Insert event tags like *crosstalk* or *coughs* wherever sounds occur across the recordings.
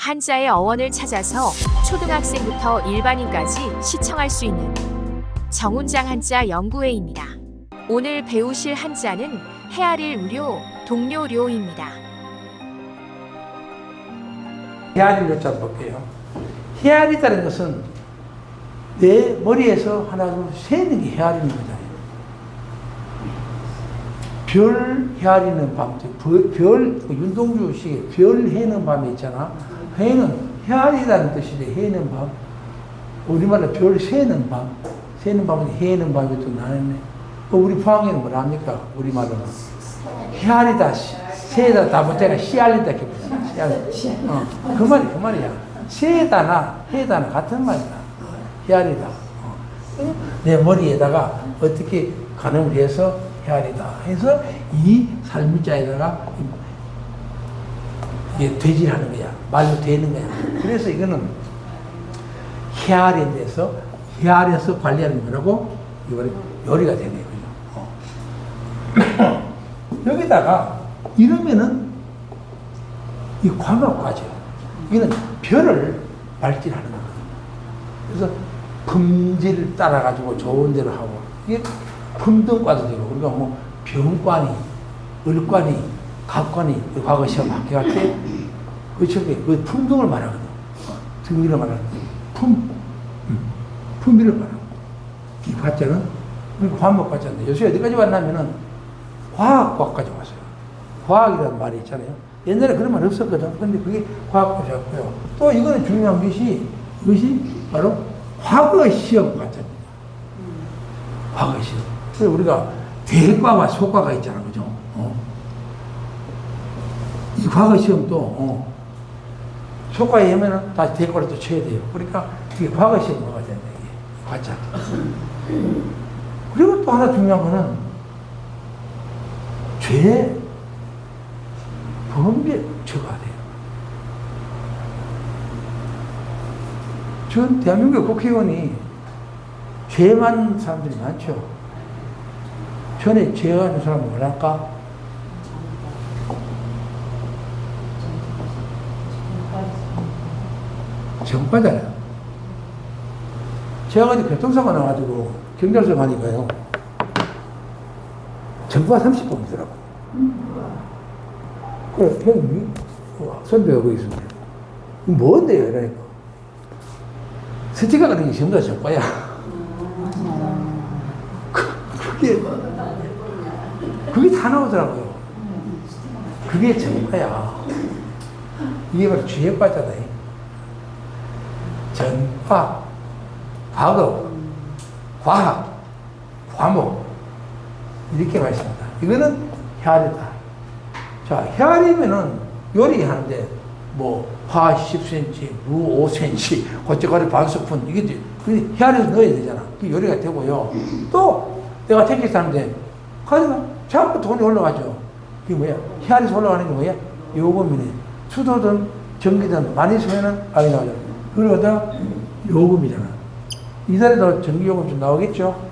한자의 어원을 찾아서 초등학생부터 일반인까지 시청할 수 있는 정운장 한자 연구회입니다. 오늘 배우실 한자는 헤아릴 우료, 동료료입니다. 헤아릴 요자 볼게요. 헤아리다는 것은 내 머리에서 하나 둘 세는 게 헤아리는 거잖아요. 별 헤아리는 밤도 별, 별그 윤동주 씨의 별 해는 밤이 있잖아. 해는 헤아리다는 뜻인데 해는 밤. 우리말로 별 세는 밤. 세는 밤은 해는 밤이 또 나는네. 그 우리 포항에는 뭐라 합니까? 우리말로는 헤아리다, 시- 세다, 다 못해가 씨알리다. 어, 그 말이 그 말이야. 세다나 해다나 같은 말이야. 헤아리다. 어. 내 머리에다가 어떻게 가늠을 해서 헤아리다. 해서 이 살미자에다가 이게 되질하는 거야. 말로 되는 거야. 그래서 이거는 헤아린 데서 헤아려서 관리하는 거라고 이거는 요리가 되네. 그죠? 어. *coughs* 여기다가 이러면은 이 광학과죠. 이거는 별을 발진하는 거거든요. 그래서 품질을 따라가지고 좋은 대로 하고 이게 품등과도 되고 우리가 뭐 병관이, 을관이, 갑관이 그 과거 시험 합격할 때 그쵸 그 품등을 말하거든. 등기를 말하는 품, 음, 품위를 말하고 이 과자는 화목 과자인데 요새 어디까지 왔냐면은 과학과까지 왔어요. 과학이라는 말이 있잖아요. 옛날에 그런 말 없었거든. 근데 그게 과학과였고요. 또 이거는 중요한 것이, 이것이 바로 과거 시험 과자입니다. 과거 시험. 그래서 우리가 대과와 소과가 있잖아. 그죠? 어? 이 과거 시험도, 어, 소과에 하면은 다시 대과를 또 쳐야 돼요. 그러니까 이게 과거 시험 뭐가 된다. 이게 과자. 그리고 또 하나 중요한 거는 죄 범죄 처가 돼요. 전 대한민국 국회의원이 죄 많은 사람들이 많죠. 전에 죄 많은 사람은 뭐랄까? 정과잖아요. 제가 어제 교통사고 나가지고 경찰서 가니까요. 정과 30분이더라고. 그래, 형이 선배가 거기 있습니다. 뭔데요? 이러니까. 스티커 그런 게 전부 다 정과야. 그- 그게, 그게 다 나오더라고요. 그게 정과야. 이게 바로 주역과자다. 전과, 과거, 과학, 과목, 이렇게 말씀합니다. 이거는 헤아리다. 자, 헤아리면은 요리하는데, 뭐, 화 10cm, 무 5cm, 고춧가루 반 스푼, 이게, 헤아려서 넣어야 되잖아. 그 요리가 되고요. 또, 내가 택시 타는데, 가다가 자꾸 돈이 올라가죠. 그게 뭐야? 헤아려서 올라가는 게 뭐야? 요금이네. 수도든 전기든 많이 쓰면은 많이 나오잖아. 그러다 요금이잖아. 이달에도 전기요금 좀 나오겠죠?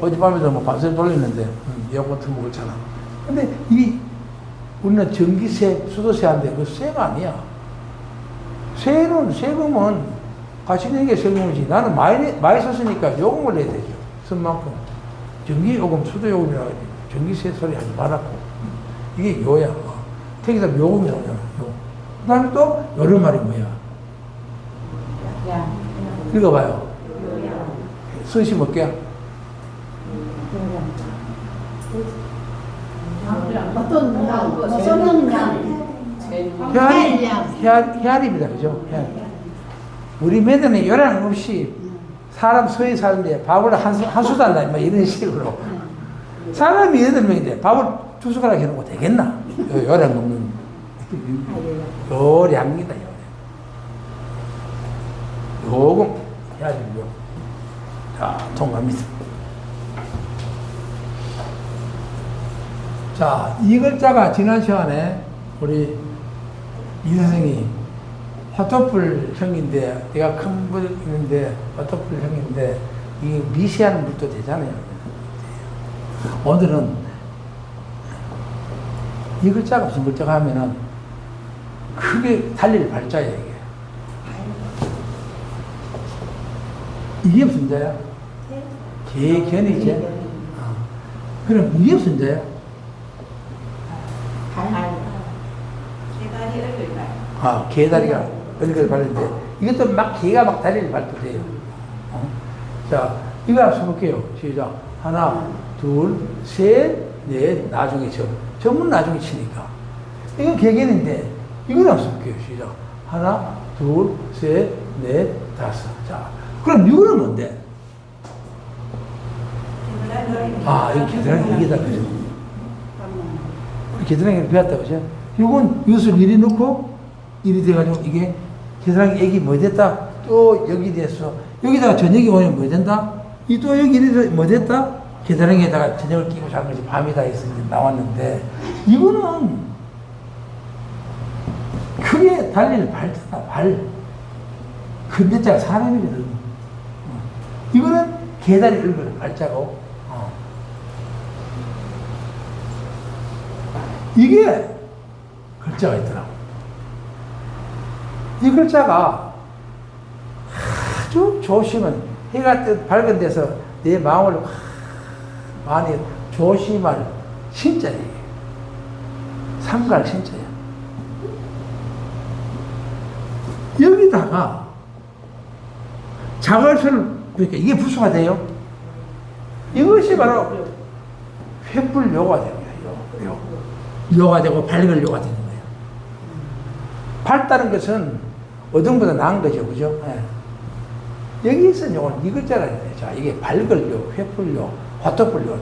어젯밤에도 뭐 밤새 돌렸는데, 음, 에어컨 틀면 그렇잖아. 근데 이, 우리는 전기세, 수도세 한데 그 세가 아니야. 세는, 세금은 같이 내는 게 세금이지. 나는 많이, 많이 썼으니까 요금을 내야 되죠. 쓴 만큼. 전기요금, 수도요금이라고 하지. 전기세 소리 하지 말았고. 이게 요야. 어. 택이다 요금이 나오잖아. 요. 그 다음에 또, 요런 말이 뭐야? 읽어봐요. 순시 먹게요. 어떤 양, 어떤 양, 헤아리입니다. 그죠? 우리 매대는 요령 없이 사람 서에 사는데 밥을 한, 수, 한 수도 안 나, 뭐 이런 식으로. 사람이 여덟 명인데 밥을 두 숟가락 해놓고 되겠나? 요- 요령 없는. 요량입니다, 요량. 요금, 헤아리고요. 자, 통과합니다. 자, 이 글자가 지난 시간에 우리 이 선생이 화토풀 형인데, 내가 큰 불인데, 화토풀 형인데, 이 미세한 물도 되잖아요. 오늘은 이 글자가 무슨 글자가 하면은 그게 달릴 발자야, 이게. 이게 무슨 자야? 개견이지. 어. 그럼 이게 무슨 자야? 개다리 얼굴 봐. 아, 개다리가 얼굴 밟는데 이것도 막 개가 막 다리를 밟도 돼요. 어? 자, 이거 한번 써볼게요. 시작. 하나, 둘, 셋, 넷, 나중에 저. 전문 나중에 치니까. 이건 개개인인데 이걸 한번 써볼게요. 시작. 하나, 둘, 셋, 넷, 다섯. 자, 그럼 이거는 뭔데? 아, 이 계산이 이게다, 그죠? 계산하기 배웠다, 그죠? 이건 이것을 이리 넣고, 이리 돼가지고, 이게 계산하기 액이 뭐 됐다? 또 여기 됐어. 여기다가 저녁이 오면 뭐 된다? 이 또 여기 이리 돼뭐 됐다? 계산하기에다가 저녁을 끼고 자는 것이 밤이 다 있으니 나왔는데, 이거는 크게 달릴 발자다, 발. 근데 자가 사람이거든. 어. 이거는 계단이 얼굴 발자고, 어. 이게 글자가 있더라고. 이 글자가 아주 조심은 해가 뜨 밝은 데서 내 마음을 많이 조심할 신자예요. 삼갈 신자야. 여기다가 자갈선을 그러니까 이게 부수가 돼요. 이것이 바로 횃불 요가 되는 거예요. 요. 요가 되고 밝을 요가 되는 거예요. 밝다는 것은 어둠보다 나은 거죠. 그죠? 예. 여기서 요건 이 글자가 있네. 자, 이게 밝을 요, 횃불 요, 화토불 요.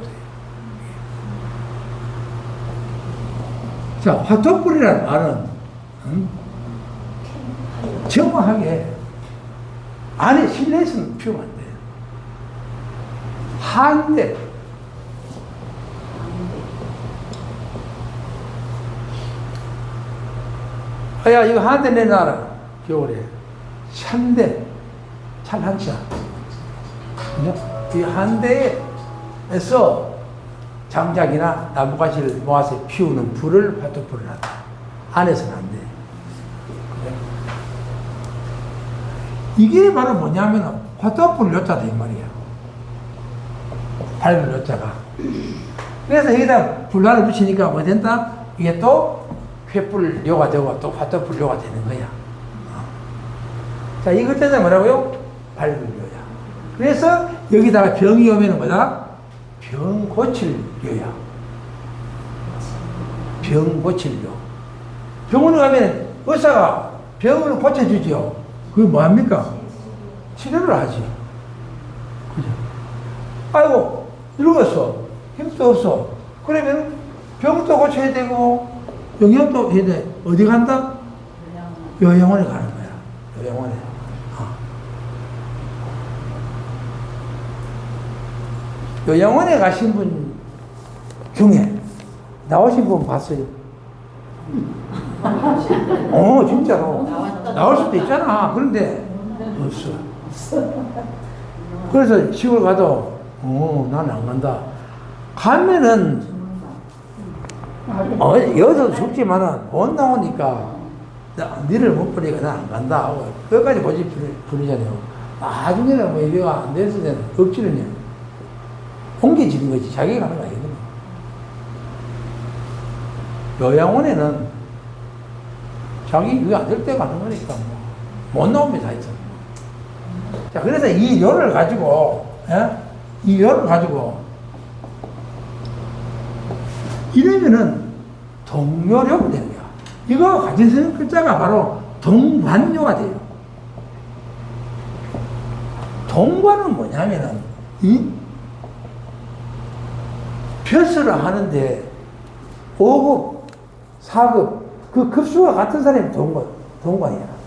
자, 화토불이라는 말은 음? 정확하게 안에 실내에서는 피우면. 한데 야 이거 한 대 내놔라. 겨울에. 찬대. 찬한차 그죠? 이 한 대에서 장작이나 나무가지를 모아서 피우는 불을 화토불을 한다. 안에서는 안 돼. 이게 바로 뭐냐면 화토불 요자다 이 말이야 밝은 요자가 그래서 여기다 불화를 붙이니까 뭐 된다? 이게 또 횃불 요가 되고 또 화토불 요가 되는 거야 어. 자 이것 때문에 뭐라고요? 요야 그래서 여기다가 병이 오면 뭐다? 병 고칠 요야 병 고칠 요 병원에 가면 의사가 병을 고쳐주죠 그게 뭐합니까? 치료를 하지. 그죠? 아이고, 늙었어. 힘도 없어. 그러면 병도 고쳐야 되고, 영양도 해야 돼. 어디 간다? 요양원에 가는 거야. 요양원에. 어. 요양원에 가신 분 중에 나오신 분 봤어요? 어, 진짜로. 나올 수도 있잖아. 그런데 없어. 그래서 시골 가도 어, 나는 안 간다. 가면은 어, 여기서 죽지만은 못 나오니까 나, 니를 못 보니까 난 안 간다 하고 끝까지 고집 부리- 부리잖아요. 나중에는 뭐 이래가 안 됐을 때는 억지로 그냥 옮겨지는 거지. 자기가 가는 거 아니거든. 요양원에는 자기 이거 안될 때 가는 거니까 뭐. 못 나오면 다 있어. 자, 그래서 이 요를 가지고, 예? 이 요를 가지고, 이러면은 되는 거야. 이거 가진 쓰는 글자가 바로 동관요가 돼요. 동관은 뭐냐면은, 이 벼슬을 하는데 5급, 4급, 그 급수가 같은 사람이 동관, 동관이야.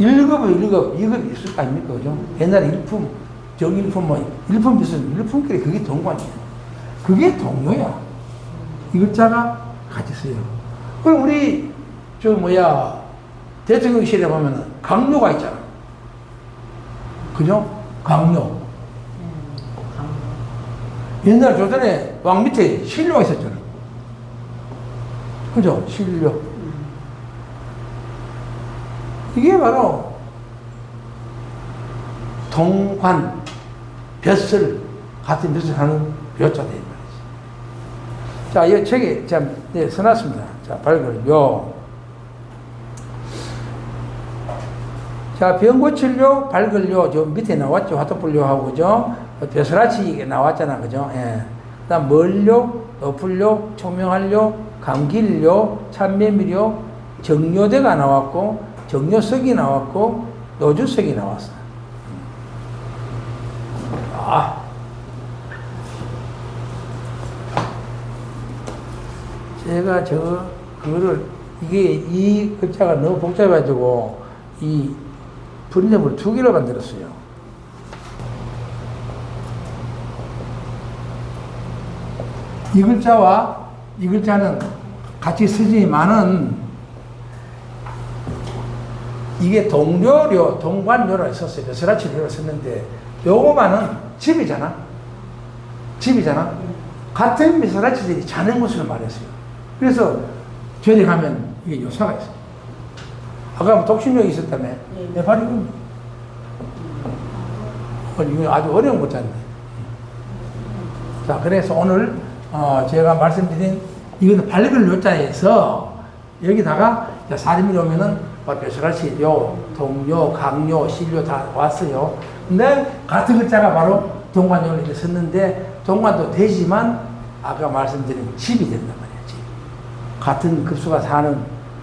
1급은 1급, 2급이 있을 거 아닙니까? 그죠? 옛날에 일품, 정일품, 뭐, 일품 있으면 일품끼리 그게 동관이야. 그게 동요야. 이 글자가 같이 써요. 그럼 우리, 저, 뭐야, 대통령실에 보면은 강요가 있잖아. 그죠? 강요. 옛날 조선에 왕 밑에 신료가 있었잖아. 그죠? 신료. 이게 바로 동관, 벼슬, 같은 벼슬 하는 벼자다, 이 말이지. 자, 이 책에, 자, 네, 써놨습니다. 자, 밝을 요. 자, 병 고칠료, 밝을료, 저 밑에 나왔죠. 화토불료하고, 그죠? 벼슬아치 이게 나왔잖아, 그죠? 예. 그 다음, 멀료, 어풀료, 총명할료, 감길료, 참매미료, 정료대가 나왔고, 정료석이 나왔고, 노주석이 나왔어. 아. 제가 저, 그거를, 이게, 이 글자가 너무 복잡해가지고, 이 분점을 두 개로 만들었어요. 이 글자와 이 글자는 같이 쓰지만은 이게 동료료, 동관료라 있었어요. 벼슬아 치료를 썼는데 요거만은 집이잖아. 집이잖아. 같은 벼슬아치들이 자는 것을 말했어요. 그래서 절에 가면 이게 요사가 있어요. 아까 뭐 독신력이 있었다며. 내 발이 그 어, 이거 아주 어려운 거잖아요. 자, 그래서 오늘 어, 제가 말씀드린 이거는 밝을 요자에서 여기다가 사림이 오면은 벼슬아치 요, 동요, 강요, 실요 다 왔어요. 근데 같은 글자가 바로 동관요를 이렇게 썼는데 동관도 되지만 아까 말씀드린 집이 된단 말이야, 집. 같은 급수가 사는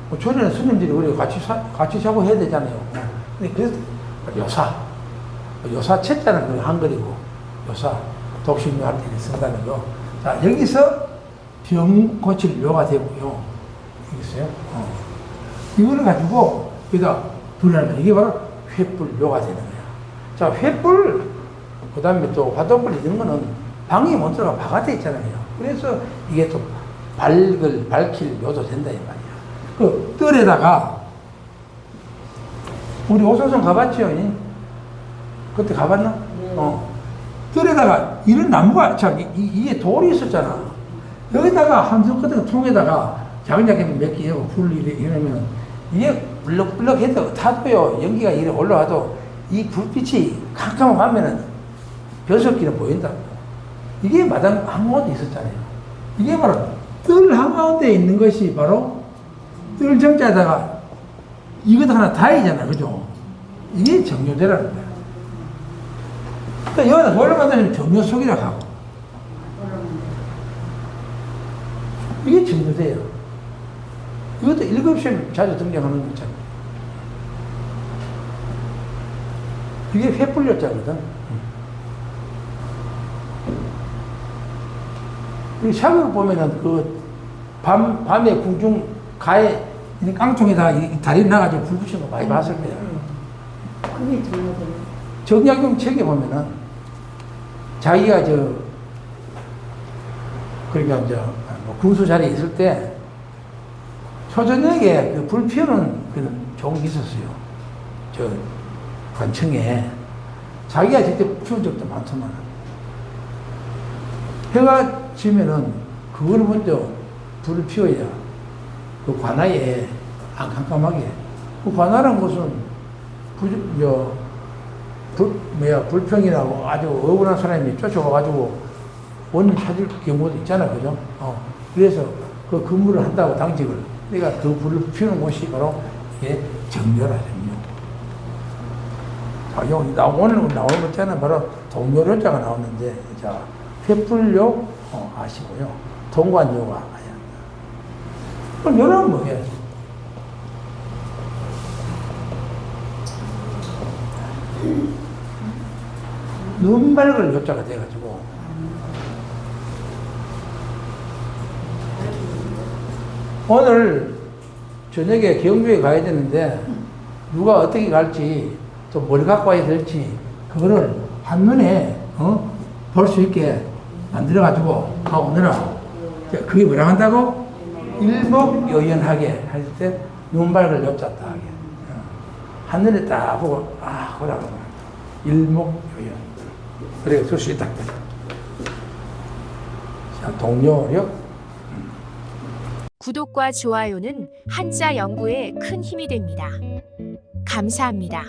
뭐 조리는 스님들이 우리 같이 사, 같이 자고 해야 되잖아요. 근데 그래서 요사, 요사 채자는 그 한글이고 요사 독신료 할때 쓴다는 거. 자 여기서 병 고칠 료가 되고요. 알겠어요? 어. 이거를 가지고 여기다 분할하면 이게 바로 횃불 료가 되는 거야. 자 횃불 그 다음에 또 화동불 이런 거는 방에 못 들어가 바깥에 있잖아요. 그래서 이게 또 밝을 밝힐 료도 된다 이 말이야. 그 뜰에다가 우리 오소선 가봤죠? 이? 그때 가봤나? 네. 어. 뜰에다가 이런 나무가 참 이, 이- 이게 돌이 있었잖아. 여기다가 한손 같은 통에다가 작은 작은 몇개 이러고 불 이래 이러면 이게 불럭불럭해도 타도요 연기가 이래 올라와도 이 불빛이 캄캄하면은 벼슬기는 보인다. 이게 마당 한가운데 있었잖아요. 이게 바로 뜰 한가운데 있는 것이 바로 뜰 정자에다가 이것도 하나 다이잖아, 그죠? 이게 정료대라는 거야. 그러니까 여기다 돌을 만들면 정료석이라고 하고 이게 정료대예요. 이것도 일곱 시에 자주 등장하는 거 있잖아요. 이게 횃불렸자거든. 이 샤을 보면은 그 밤, 밤에 궁중 가에 이 다리 나가지고 불 붙이는 거 많이 봤을 거야. 그게 정말 정약용 책에 보면은 자기가 저 그러니까 이제 뭐 군수 자리에 있을 때 초저녁에 그 불 피우는 그 좋은 게 있었어요. 저 관청에 자기가 직접 피운 적도 많더만. 해가 지면은 그걸 먼저 불을 피워야 그 관아에 안 깜깜하게. 그 관아라는 것은 부, 저, 불, 뭐야, 불평이라고 아주 억울한 사람이 쫓아가가지고 원인 찾을 경우도 있잖아, 그죠? 어. 그래서 그 근무를 한다고 당직을. 그러니까 그 불을 피우는 곳이 바로 정렬하, 정렬. 자, 여기 나, 오늘 나오는 것 자는 바로 동료료자가 나오는데, 자, 횃불료 어, 아시고요. 동관료가 아야. 그럼 요런 뭐예요? 눈발을 요자가 돼가지고 오늘 저녁에 경주에 가야 되는데 누가 어떻게 갈지 또 뭘 갖고 와야 될지 그거를 한눈에 어? 볼 수 있게 만들어가지고 가오느라 그게 뭐라 한다고? 일목요연하게 할 때 눈발을 엽잡다 하게 어. 한눈에 딱 보고 아 그러고 일목요연 그래 쓸수 있다 자 동료력 구독과 좋아요는 한자 연구에 큰 힘이 됩니다. 감사합니다.